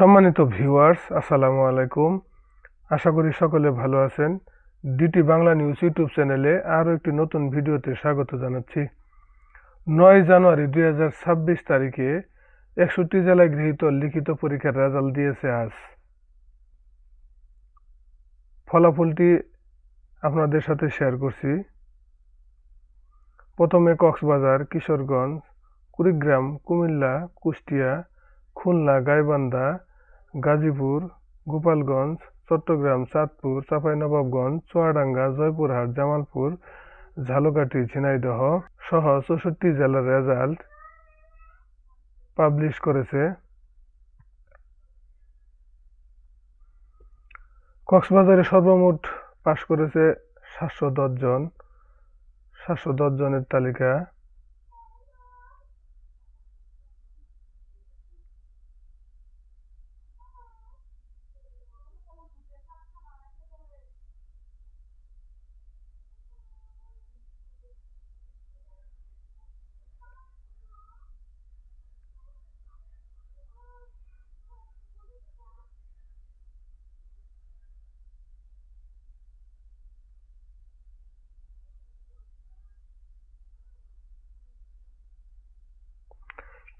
সম্মানিত ভিউয়ার্স আসসালামু আলাইকুম। আশা করি সকলে ভালো আছেন। ডিটি বাংলা নিউজ ইউটিউব চ্যানেলে আরও একটি নতুন ভিডিওতে স্বাগত জানাচ্ছি। নয় জানুয়ারি দুই হাজার ছাব্বিশ তারিখে একষট্টি জেলায় গৃহীত লিখিত পরীক্ষার রেজাল্ট দিয়েছে আজ। ফলাফলটি আপনাদের সাথে শেয়ার করছি। প্রথমে কক্সবাজার, কিশোরগঞ্জ, কুড়িগ্রাম, কুমিল্লা, কুষ্টিয়া, খুলনা, গাইবান্ধা গাজীপুর, গোপালগঞ্জ, চট্টগ্রাম, চাঁদপুর, চাঁপাইনবাবগঞ্জ, চুয়াডাঙ্গা, জয়পুরহাট, জামালপুর, ঝালকাঠি, ঝিনাইদহ সহ চৌষট্টি জেলার রেজাল্ট পাবলিশ করেছে কক্সবাজারে সর্বমোট পাশ করেছে সাতশো জন। সাতশো জনের তালিকা।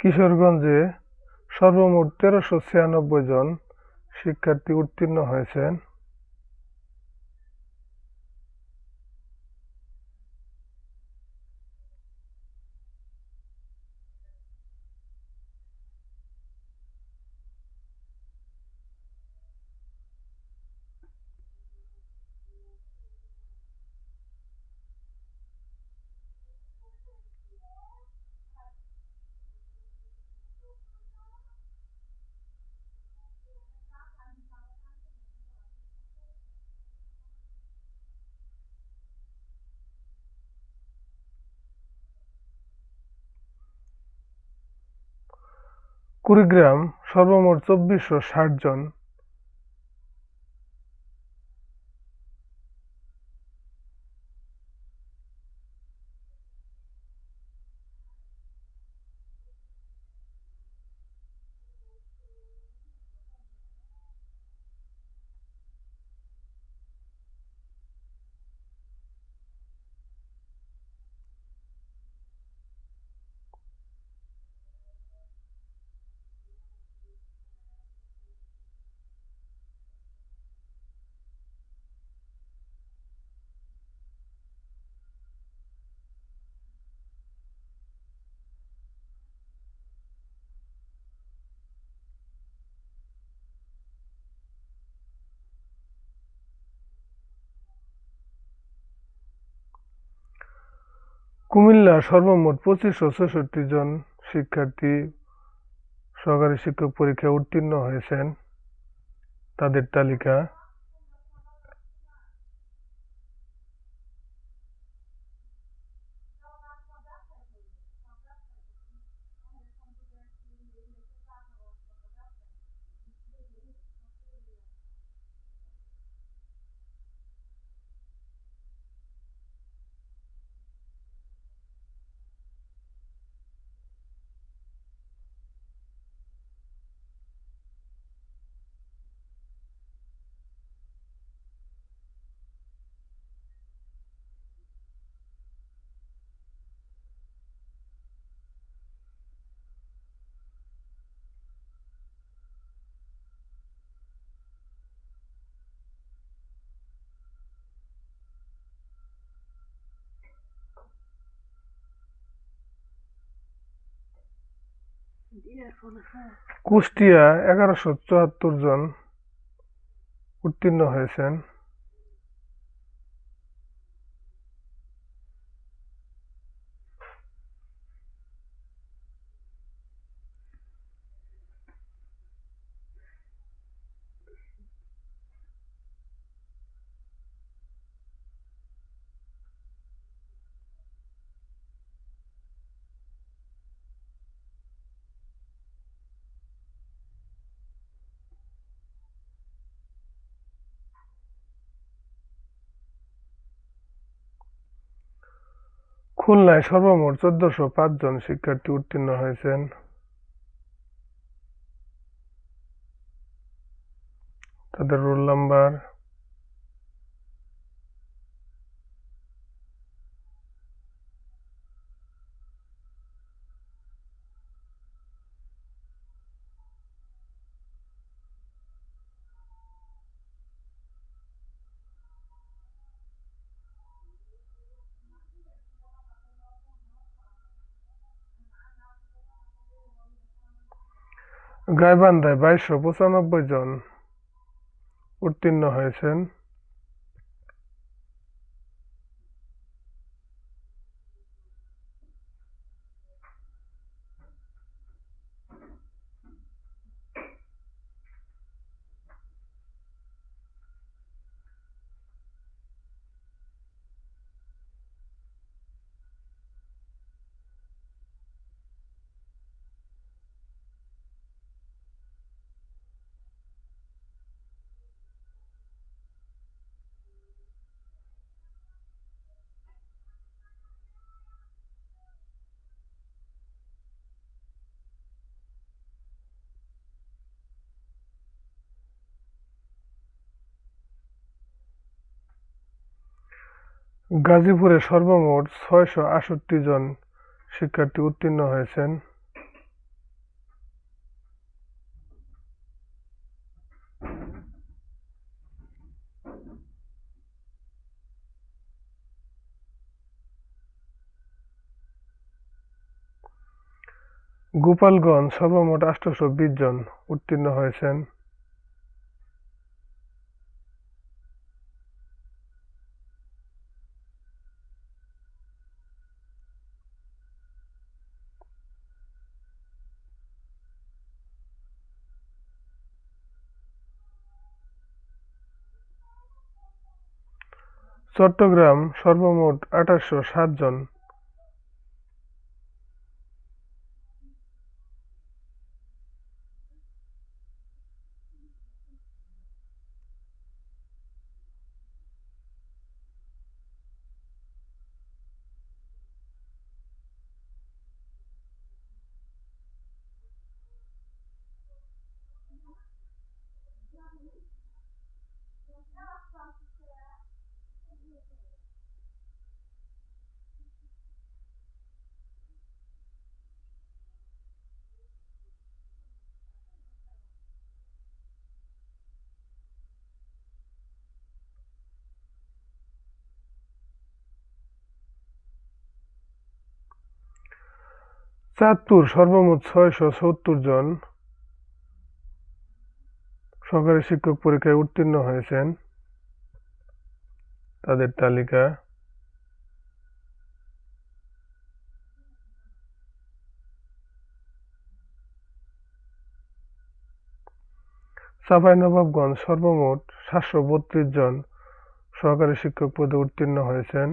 কিশোরগঞ্জে সর্বমোট তেরোশো ছিয়ানব্বই জন শিক্ষার্থী উত্তীর্ণ হয়েছেন। কুড়িগ্রাম সর্বমোট চব্বিশশো ষাট জন। কুমিল্লা সর্বমোট পঁচিশশো ছেষট্টি জন শিক্ষার্থী সহকারী শিক্ষক পরীক্ষায় উত্তীর্ণ হয়েছেন। তাদের তালিকা কুষ্টিয়া এগারোশো চুয়াত্তর জন উত্তীর্ণ হয়েছেন। খুলনায় সর্বমোট চোদ্দশো জন শিক্ষার্থী উত্তীর্ণ হয়েছেন। তাদের রোল নাম্বার গাইবান্ধায় বাইশশো পঁচানব্বই জন উত্তীর্ণ হয়েছেন। গাজীপুরে সর্বমোট ছয়শো আষট্টি জন শিক্ষার্থী উত্তীর্ণ হয়েছেন। গোপালগঞ্জ সর্বমোট আটশোশো বিশ জন উত্তীর্ণ হয়েছেন। চট্টগ্রাম সর্বমোট আঠাশশো সাত জন। চাঁদপুর সর্বমোট ছয়শো সত্তর জন সরকারি শিক্ষক পরীক্ষায় উত্তীর্ণ হয়েছেন। তাদের তালিকা চাঁপাইনবাবগঞ্জ সর্বমোট সাতশো বত্রিশ জন সহকারী শিক্ষক পদে উত্তীর্ণ হয়েছেন।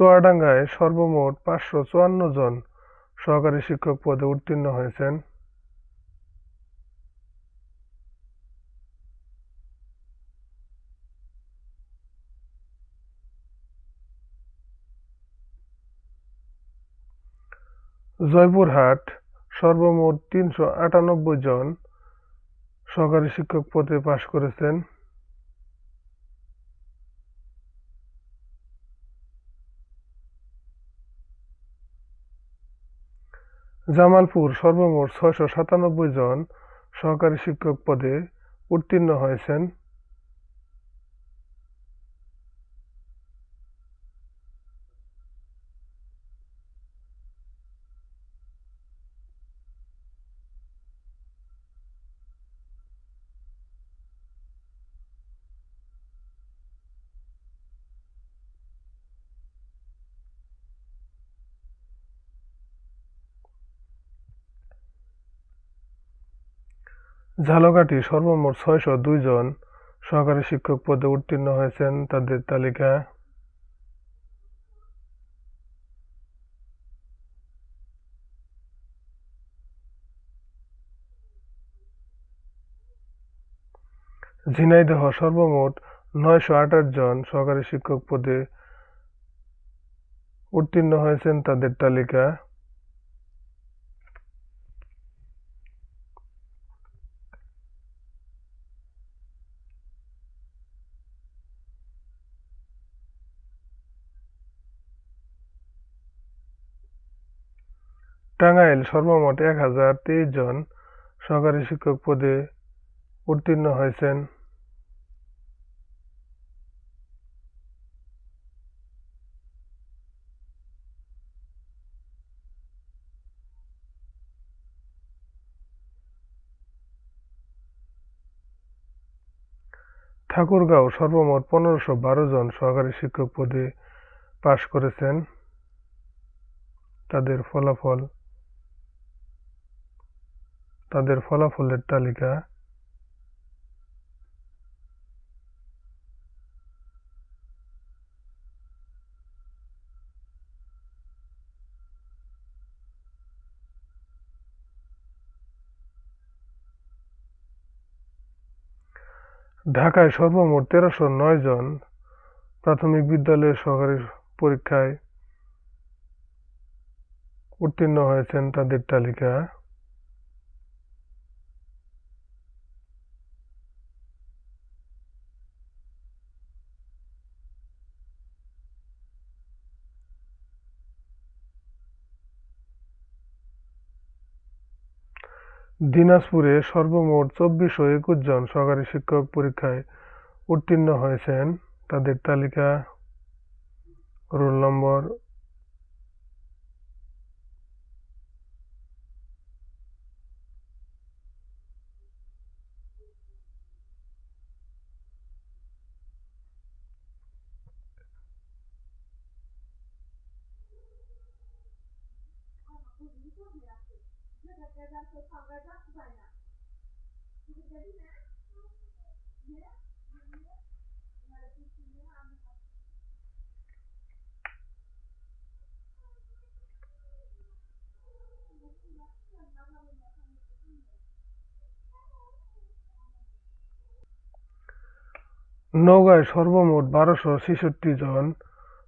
চুয়াডাঙ্গায় সর্বমোট পাঁচশো চুয়ান্ন জন সহকারী শিক্ষক পদে উত্তীর্ণ হয়েছেন। জয়পুরহাট সর্বমোট তিনশো আটানব্বই জন সহকারী শিক্ষক পদে পাশ করেছেন। জামালপুর সর্বমোট ছয়শো সাতানব্বই জন সহকারী শিক্ষক পদে উত্তীর্ণ হয়েছেন। ঝালকাঠি সর্বমোট ছয়শো দুই জন সহকারী শিক্ষক পদে উত্তীর্ণ হয়েছেন তাদের তালিকা ঝিনাইদহ সর্বমোট নয়শো আঠাশ জন সহকারী শিক্ষক পদে উত্তীর্ণ হয়েছেন তাদের তালিকা টাঙ্গাইল সর্বমোট এক হাজার তেইশ জন সহকারী শিক্ষক পদে উত্তীর্ণ হয়েছেন। ঠাকুরগাঁও সর্বমোট পনেরোশো বারো জন সহকারী শিক্ষক পদে পাশ করেছেন। তাদের ফলাফল তাদের ফলাফলের তালিকা। ঢাকায় সর্বমোট তেরোশো নয় জন প্রাথমিক বিদ্যালয়ের সহকারী পরীক্ষায় উত্তীর্ণ হয়েছেন তাদের তালিকা। দিনাজপুরে সর্বমোট চব্বিশশো একুশ জন সহকারী শিক্ষক পরীক্ষায় উত্তীর্ণ হয়েছেন। তাদের তালিকা রোল নম্বর নওগাঁয় সর্বমোট বারোশো ছেষট্টি জন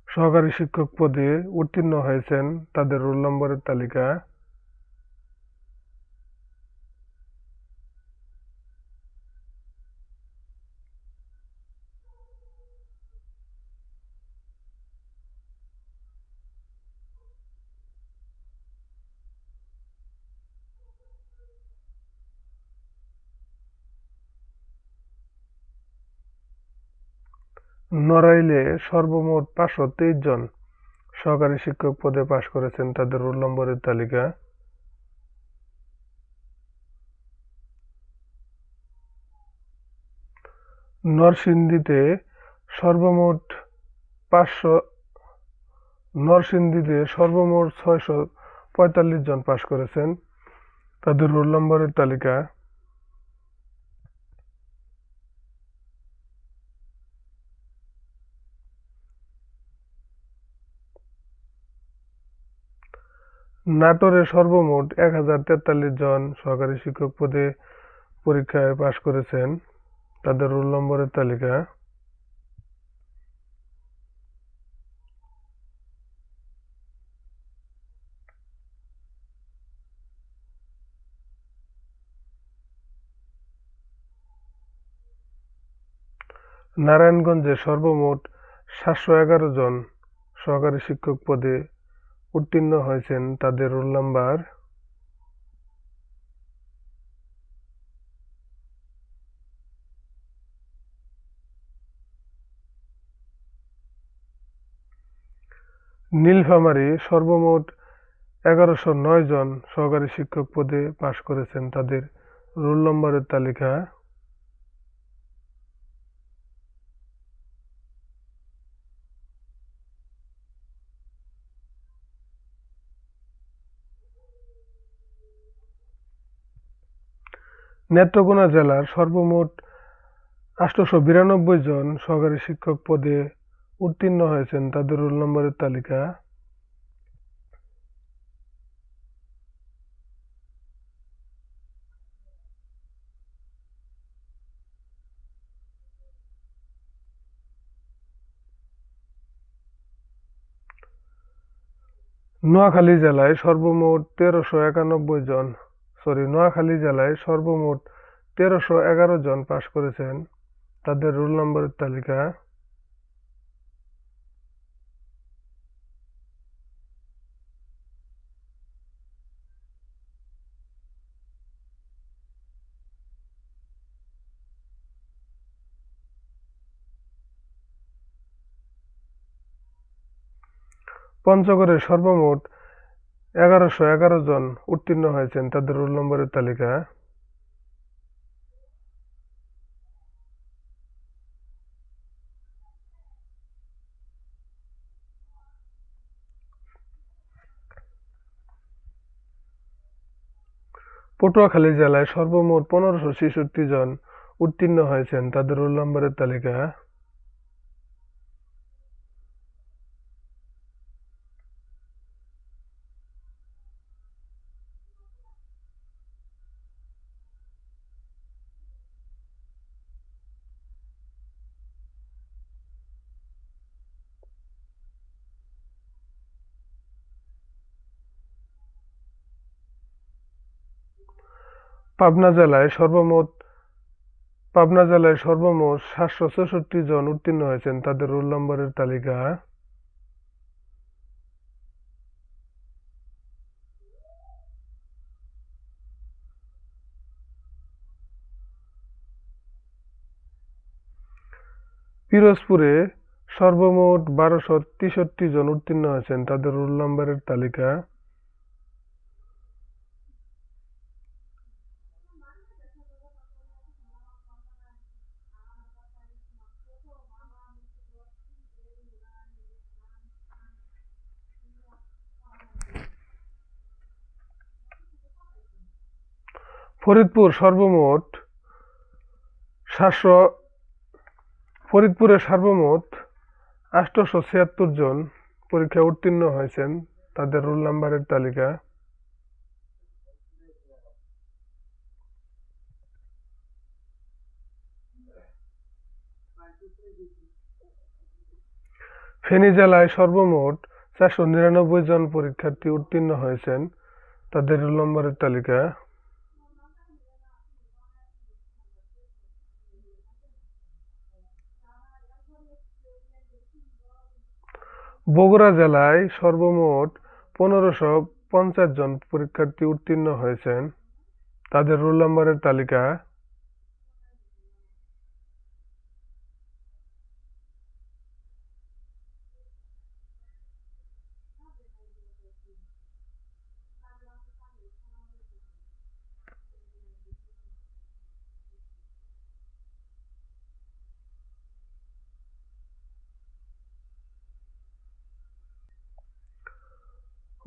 সহকারী শিক্ষক পদে উত্তীর্ণ হয়েছেন তাদের রোল নম্বরের তালিকা নড়াইলে সর্বমোট পাঁচশো তেইশ জন সহকারী শিক্ষক পদে পাশ করেছেন তাদের রোল নম্বরের তালিকা। নরসিংদীতে সর্বমোট পাঁচশো, নরসিংদীতে সর্বমোট ছয়শো পঁয়তাল্লিশ জন পাশ করেছেন। তাদের রোল নম্বরের তালিকা নাটোরে সর্বমোট এক হাজার তেতাল্লিশ জন সহকারী শিক্ষক পদে পরীক্ষায় পাশ করেছেন। তাদের রোল নম্বরের তালিকা। নারায়ণগঞ্জে সর্বমোট সাতশো এগারো জন সহকারী শিক্ষক পদে উত্তীর্ণ হয়েছেন তাদের রোল নাম্বার নীলফামারী সর্বমোট এগারোশো নয় জন সহকারী শিক্ষক পদে পাশ করেছেন তাদের রোল নম্বরের তালিকা। নেত্রকোনা জেলার সর্বমোট আটশোশো বিরানব্বই জন সহকারী শিক্ষক পদে উত্তীর্ণ হয়েছেন তাদের রোল নম্বরের তালিকা। নোয়াখালী জেলায় সর্বমোট তেরোশো একানব্বই জন সরি, নোয়াখালী জেলায় সর্বমোট তেরোশো এগারো জন পাশ করেছেন। তাদের রোল নম্বরের তালিকা। পঞ্চগড়ে সর্বমোট এগারোশো এগারো জন উত্তীর্ণ হয়েছেন তাদের রোল নম্বরের তালিকা। পটুয়াখালী জেলায় সর্বমোট পনেরোশো ছেষট্টি জন উত্তীর্ণ হয়েছেন তাদের রোল নম্বরের তালিকা। পাবনা জেলায় সর্বমোট, পাবনা জেলায় সর্বমোট সাতশো চৌষট্টি জন উত্তীর্ণ হয়েছেন। তাদের রোল নম্বরের তালিকা। পিরোজপুরে সর্বমোট বারোশো তেষট্টি জন উত্তীর্ণ হয়েছেন। তাদের রোল নম্বরের তালিকা। ফরিদপুর সর্বমোট সাতশো ফরিদপুরে সর্বমোট আটশোশো ছিয়াত্তর জন পরীক্ষায় উত্তীর্ণ হয়েছেন। তাদের রোল নাম্বারের তালিকা। ফেনী জেলায় সর্বমোট চারশো নিরানব্বই জন পরীক্ষার্থী উত্তীর্ণ হয়েছেন। তাদের রোল নম্বরের তালিকা। বগুড়া জেলায় সর্বমোট পনেরোশো পঞ্চাশ জন পরীক্ষার্থী উত্তীর্ণ হয়েছেন। তাদের রোল নম্বরের তালিকা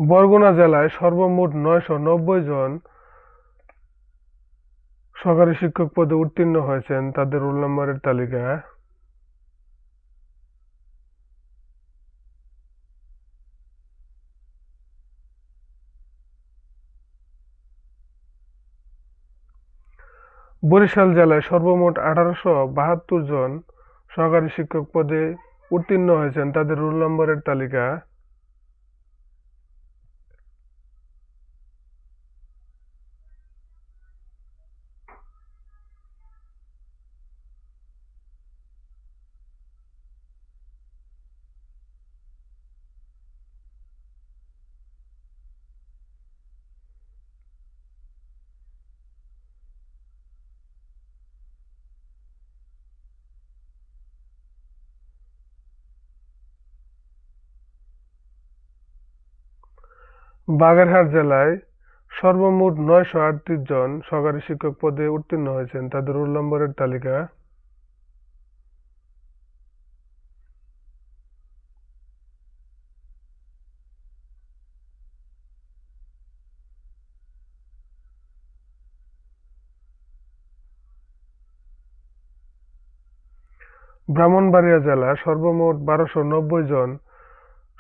বরগুনা জেলায় সর্বমোট নয়শো নব্বই জন সরকারি শিক্ষক পদে উত্তীর্ণ হয়েছেন তাদের রোল নম্বরের তালিকা বরিশাল জেলায় সর্বমোট আঠারোশো বাহাত্তর জন সরকারি শিক্ষক পদে উত্তীর্ণ হয়েছেন তাদের রোল নম্বরের তালিকা বাগেরহাট জেলায় সর্বমোট নয়শো আটত্রিশ জন সরকারি শিক্ষক পদে উত্তীর্ণ হয়েছেন। তাদের রোল নম্বরের তালিকা। ব্রাহ্মণবাড়িয়া জেলা সর্বমোট বারোশো নব্বই জন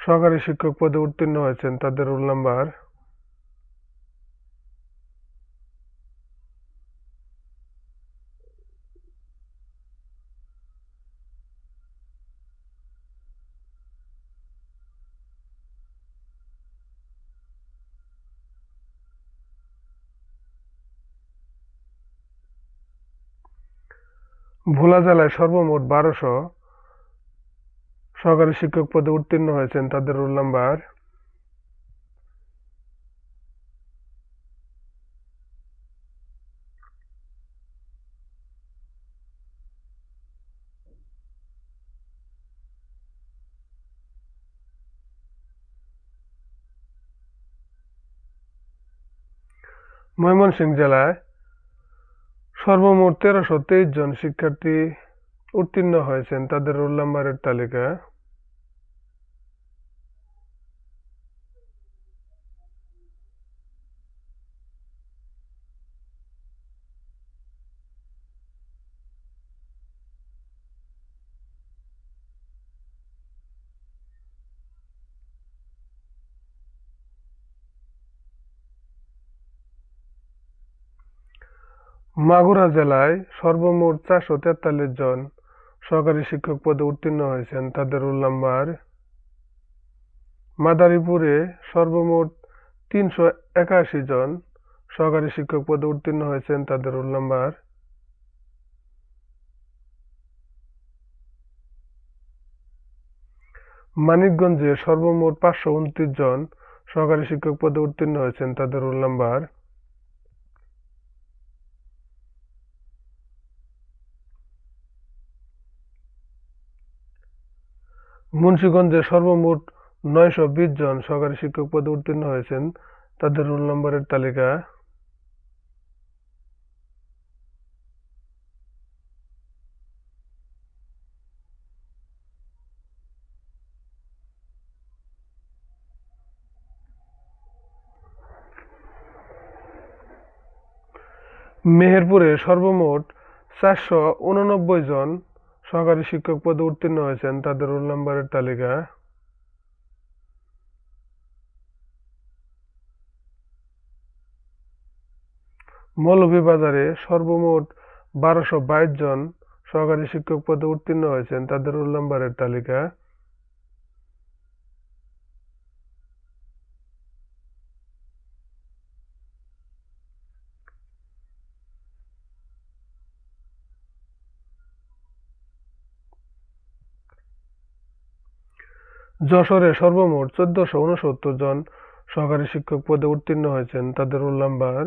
সহকারী শিক্ষক পদে উত্তীর্ণ হয়েছেন তাদের রোল নাম্বার ভোলা জেলায় সর্বমোট বারোশো সহকারী শিক্ষক পদে উত্তীর্ণ হয়েছেন তাদের রোল নাম্বার ময়মনসিংহ জেলায় সর্বমোট তেরোশো তেইশ জন শিক্ষার্থী উত্তীর্ণ হয়েছেন। তাদের রোল নাম্বারের তালিকা মাগুরা জেলায় সর্বমোট চারশো তেতাল্লিশ জন সহকারী শিক্ষক পদে উত্তীর্ণ হয়েছেন। তাদের রোল নাম্বার মাদারীপুরে সর্বমোট তিনশো একাশি জন সহকারী শিক্ষক পদে উত্তীর্ণ হয়েছেন। তাদের রোল নাম্বার মানিকগঞ্জে সর্বমোট পাঁচশো উনত্রিশ জন সহকারী শিক্ষক পদে উত্তীর্ণ হয়েছেন। তাদের রোল নাম্বার মুন্সিগঞ্জে সর্বমোট নয়শো বিশ জন সহকারী শিক্ষক পদে উত্তীর্ণ হয়েছেন। তাদের রোল নম্বরের তালিকা মেহেরপুরে সর্বমোট চারশো উননব্বই জন সহকারী শিক্ষক পদে উত্তীর্ণ হয়েছেন। তাদের রোল নম্বরের তালিকা। মৌলভীবাজারে সর্বমোট বারোশো জন সহকারী শিক্ষক পদে উত্তীর্ণ হয়েছেন। তাদের রোল নম্বরের তালিকা। যশোরে সর্বমোট চোদ্দশো ঊনসত্তর জন সহকারী শিক্ষক পদে উত্তীর্ণ হয়েছেন তাদের রোল নাম্বার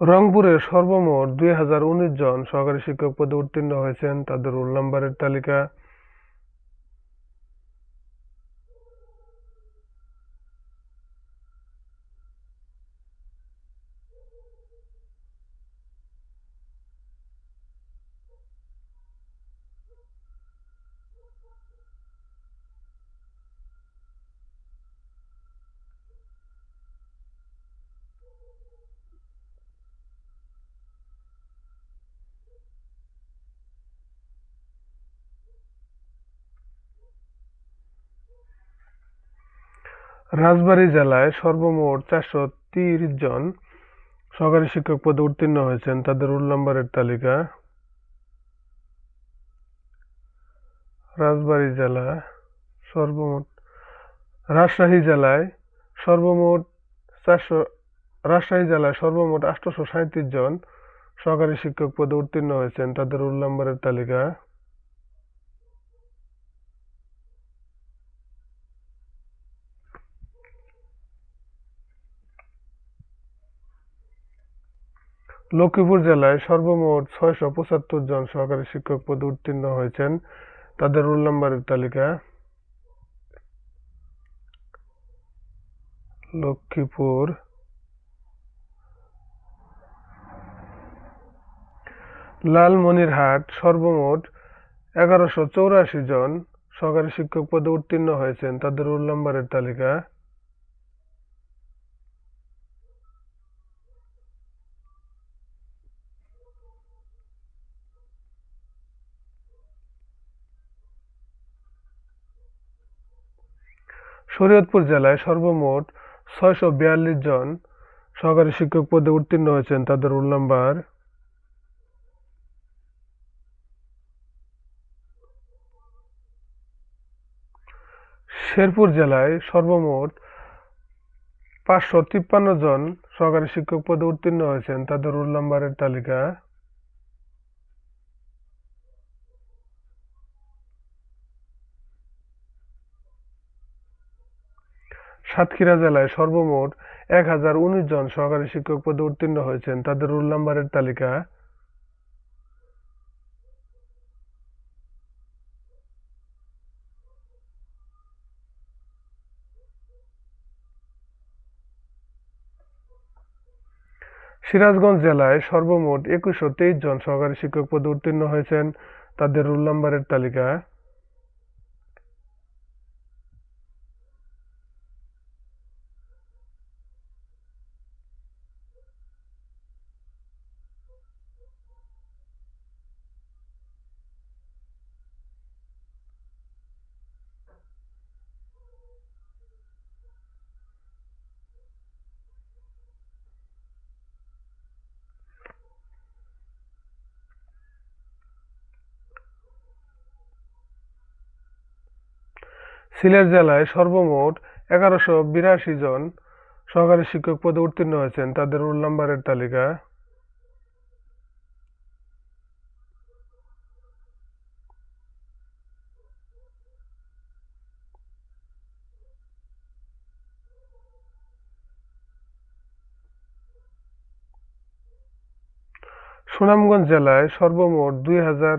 রংপুরে সর্বমোট দুই হাজার উনিশ জন সহকারী শিক্ষক পদে উত্তীর্ণ হয়েছেন। তাদের রোল নাম্বারের তালিকা রাজবাড়ী জেলায় সর্বমোট চারশো তিরিশ জন সহকারী শিক্ষক পদে উত্তীর্ণ হয়েছেন। তাদের রোল নম্বরের তালিকা রাজবাড়ী জেলা সর্বমোট, রাজশাহী জেলায় সর্বমোট চারশো, রাজশাহী জেলায় সর্বমোট আটশোশো সাঁত্রিশ জন সহকারী শিক্ষক পদে উত্তীর্ণ হয়েছেন। তাদের রোল নম্বরের তালিকা লক্ষ্মীপুর জেলায় সর্বমোট ছয়শো পঁচাত্তর জন সহকারী শিক্ষক পদে উত্তীর্ণ হয়েছেন। তাদের রোল নাম্বারের তালিকা লক্ষ্মীপুর লালমনিরহাট সর্বমোট এগারোশো চৌরাশি জন সহকারী শিক্ষক পদে উত্তীর্ণ হয়েছেন। তাদের রোল নম্বরের তালিকা শরীয়তপুর জেলায় সর্বমোট ছয়শো বিয়াল্লিশ জন সহকারী শিক্ষক পদে উত্তীর্ণ হয়েছেন, তাদের রোল নাম্বার শেরপুর জেলায় সর্বমোট পাঁচশো তিপ্পান্ন জন সহকারী শিক্ষক পদে উত্তীর্ণ হয়েছেন, তাদের রোল নাম্বারের তালিকা সাতক্ষীরা জেলায় সর্বমোট এক হাজার উনিশ জন সহকারী শিক্ষক পদে উত্তীর্ণ হয়েছেন। তাদের রোল নাম্বারের তালিকা সিরাজগঞ্জ জেলায় সর্বমোট একুশশো তেইশ জন সহকারী শিক্ষক পদে উত্তীর্ণ হয়েছেন। তাদের রোল নাম্বারের তালিকা সিলেট জেলায় সর্বমোট এগারোশো বিরাশি জন সহকারী শিক্ষক পদে উত্তীর্ণ হয়েছেন। তাদের রোল নাম্বারের তালিকা। সুনামগঞ্জ জেলায় সর্বমোট দুই হাজার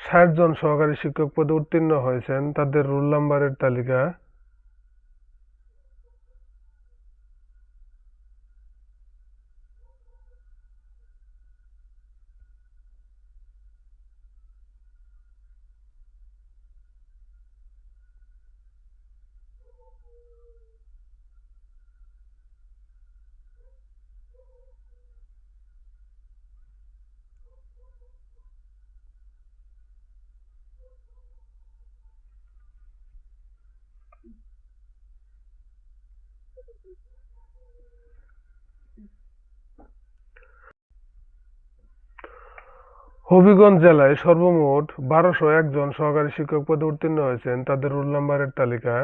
ষাট জন সহকারী শিক্ষক পদে উত্তীর্ণ হয়েছেন। তাদের রোল নাম্বারের তালিকা হবিগঞ্জ জেলায় সর্বমোট বারোশো একজন সহকারী শিক্ষক পদে উত্তীর্ণ হয়েছেন। তাদের রোল নাম্বারের তালিকা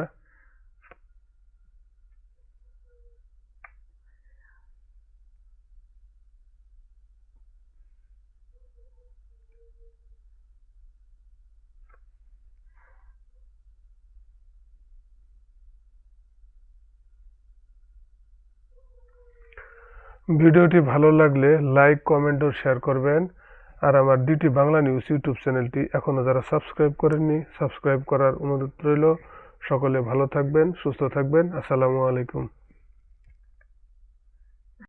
ভিডিওটি ভালো লাগলে লাইক, কমেন্ট ও শেয়ার করবেন। আর আমার ডিটি বাংলা নিউজ ইউটিউব চ্যানেলটি এখনও যারা সাবস্ক্রাইব করেননি, সাবস্ক্রাইব করার অনুরোধ রইল। সকলে ভালো থাকবেন, সুস্থ থাকবেন। আসসালামু আলাইকুম।